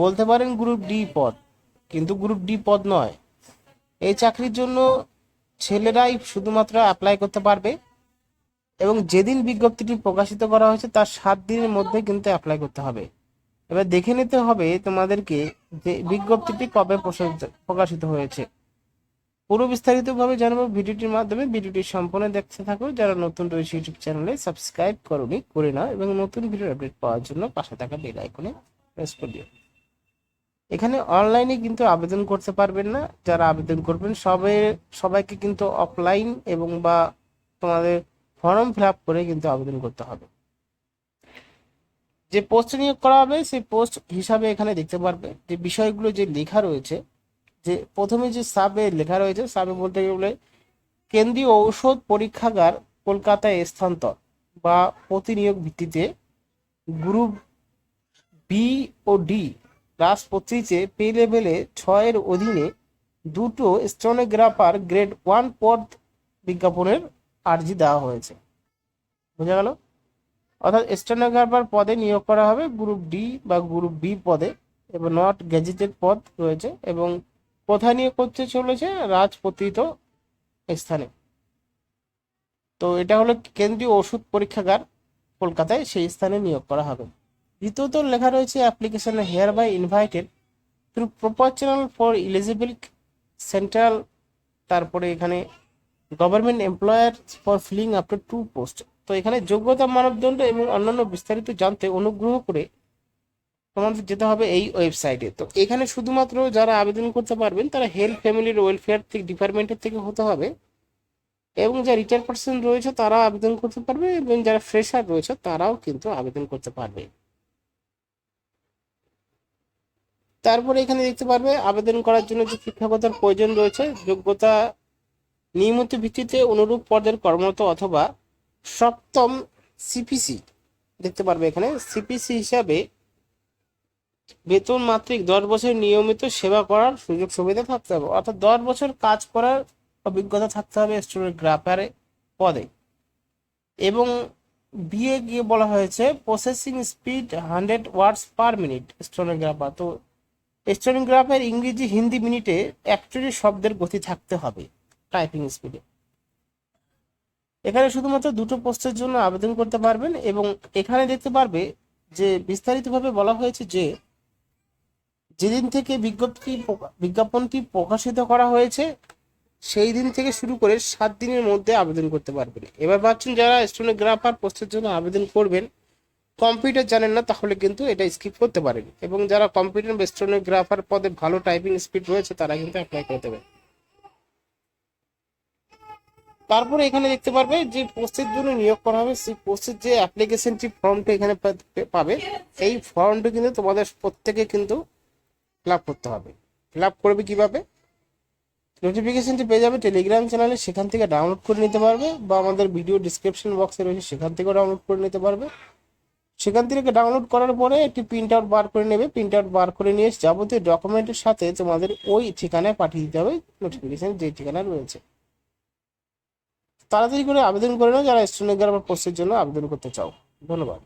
বলতে পারেন group D পদ, কিন্তু গ্রুপ ডি পদ নয়। এই চাকরির জন্য ছেলেরাই শুধুমাত্র অ্যাপ্লাই করতে পারবে এবং যেদিন বিজ্ঞপ্তিটি প্রকাশিত করা হয়েছে তার সাত দিনের মধ্যে কিন্তু অ্যাপ্লাই করতে হবে। এবার দেখে নিতে হবে তোমাদেরকে যে বিজ্ঞপ্তিটি কবে প্রকাশিত হয়েছে। পুরো বিস্তারিতভাবে জানাব ভিডিওটির মাধ্যমে। ভিডিওটি সম্পূর্ণ দেখতে থাকো। যারা নতুন রয়েছে ইউটিউব চ্যানেলে সাবস্ক্রাইব করোনি, করে নাও এবং নতুন ভিডিও আপডেট পাওয়ার জন্য পাশে থাকা বেল আইকনে প্রেস করে দিও। এখানে অনলাইনে কিন্তু আবেদন করতে পারবেন না। যারা আবেদন করবেন সবাই সবাইকে কিন্তু অফলাইন এবং বা তোমাদের ফর্ম ফিল আপ করে কিন্তু আবেদন করতে হবে। যে পোস্ট নিয়োগ করা হবে, সেই পোস্ট হিসাবে এখানে দেখতে পারবে যে বিষয়গুলো যে লেখা রয়েছে, যে প্রথমে যে সাবে লেখা রয়েছে সাবে বলতে গেলে কেন্দ্রীয় ঔষধ পরীক্ষাগার, কলকাতায় স্থানান্তর বা প্রতিনিয়োগ ভিত্তিতে গ্রুপ বি ও ডি ক্লাস পঁচিশে পে লেভেলে ছয়ের অধীনে দুটো স্টেনোগ্রাফার গ্রেড ওয়ান পদ বিজ্ঞাপনের আর্জি দেওয়া হয়েছে। বোঝা গেল? অর্থাৎ স্টেনোগ্রাফার পদে নিয়োগ করা হবে গ্রুপ ডি বা গ্রুপ বি পদে এবং নট গ্যাজেটেড পদ রয়েছে এবং কোথায় নিয়োগ করতে চলেছে রাজপত্রিত স্থানে। তো এটা হলো কেন্দ্রীয় ওষুধ পরীক্ষাগার কলকাতায় সেই স্থানে নিয়োগ করা হবে। দ্বিতীয়ত লেখা রয়েছে application hereby invited through proportional for eligible central তারপরে এখানে government employer for filling up to two post তো এখানে যোগ্যতা, মানবদণ্ড এবং অন্যান্য বিস্তারিত জানতে অনুগ্রহ করে তোমাদের যেতে হবে এই ওয়েবসাইটে তো এখানে শুধুমাত্র যারা আবেদন করতে পারবেন, তারা হেলথ ফ্যামিলির ওয়েলফেয়ার থেকে ডিপার্টমেন্টের থেকে হতে হবে। এবং যারা রিটায়ার পার্সন রয়েছে তারা আবেদন করতে পারবে এবং যারা ফ্রেশার রয়েছে, তারাও কিন্তু আবেদন করতে পারবে। তারপরে এখানে দেখতে পারবে আবেদন করার জন্য যে শিক্ষাগতার প্রয়োজন রয়েছে, যোগ্যতা নিয়মিত ভিত্তিতে অনুরূপ পদের কর্মরত অথবা সপ্তম সিপিসি দেখতে পারবে এখানে। সিপিসি হিসাবে বেতন মাত্রিক দশ বছর নিয়মিত সেবা করার সুযোগ সুবিধা থাকতে হবে। অর্থাৎ দশ বছর কাজ করার অভিজ্ঞতা থাকতে হবে স্টুডেন্ট স্টোনোগ্রাফারে পদে। এবং বিয়ে গিয়ে বলা হয়েছে processing speed hundred words per minute stenographer তো স্টোনোগ্রাফের ইংরেজি হিন্দি মিনিটে একচল্লিশ শব্দের গতি থাকতে হবে টাইপিং স্পিডে এখানে শুধুমাত্র দুটো পোস্টের জন্য আবেদন করতে পারবেন এবং এখানে দেখতে পারবে যে বিস্তারিতভাবে বলা হয়েছে যে যেদিন থেকে বিজ্ঞপ্তি বিজ্ঞাপনটি প্রকাশিত করা হয়েছে, সেই দিন থেকে শুরু করে সাত দিনের মধ্যে আবেদন করতে পারবেন। এবার ভাবছেন যারা স্টোনোগ্রাফার পোস্টের জন্য আবেদন করবেন কম্পিউটার জানেন না, তাহলে কিন্তু এটা স্কিপ করতে পারেন। এবং যারা কম্পিউটার বা স্টোনোগ্রাফার পদে ভালো টাইপিং স্পিড রয়েছে, তারা কিন্তু অ্যাপ্লাই করতে পারে। তারপরে এখানে দেখতে পারবে যে পোস্টের জন্য নিয়োগ করা হবে, সেই পোস্টের যে অ্যাপ্লিকেশনটি ফর্মটা এখানে পাবে, এই ফর্মটি কিন্তু তোমাদের প্রত্যেকে কিন্তু ফিলআপ করতে হবে। ফিল করবে কীভাবে? নোটিফিকেশনটি পেয়ে যাবে টেলিগ্রাম চ্যানেলে সেখান থেকে ডাউনলোড করে নিতে পারবে বা আমাদের ভিডিও ডিসক্রিপশন বক্সে রয়েছে, সেখান থেকেও ডাউনলোড করে নিতে পারবে। সেখান থেকে ডাউনলোড করার পরে একটি প্রিন্ট আউট বার করে নেবে। প্রিন্ট আউট বার করে নিয়ে যাবতীয় ডকুমেন্টের সাথে তোমাদের ওই ঠিকানায় পাঠিয়ে দিতে হবে নোটিফিকেশন যে ঠিকানা রয়েছে। তাড়াতাড়ি করে আবেদন করে নাও, যারা স্টোনোগ্রাফার পোস্টের জন্য আবেদন করতে চাও। ধন্যবাদ।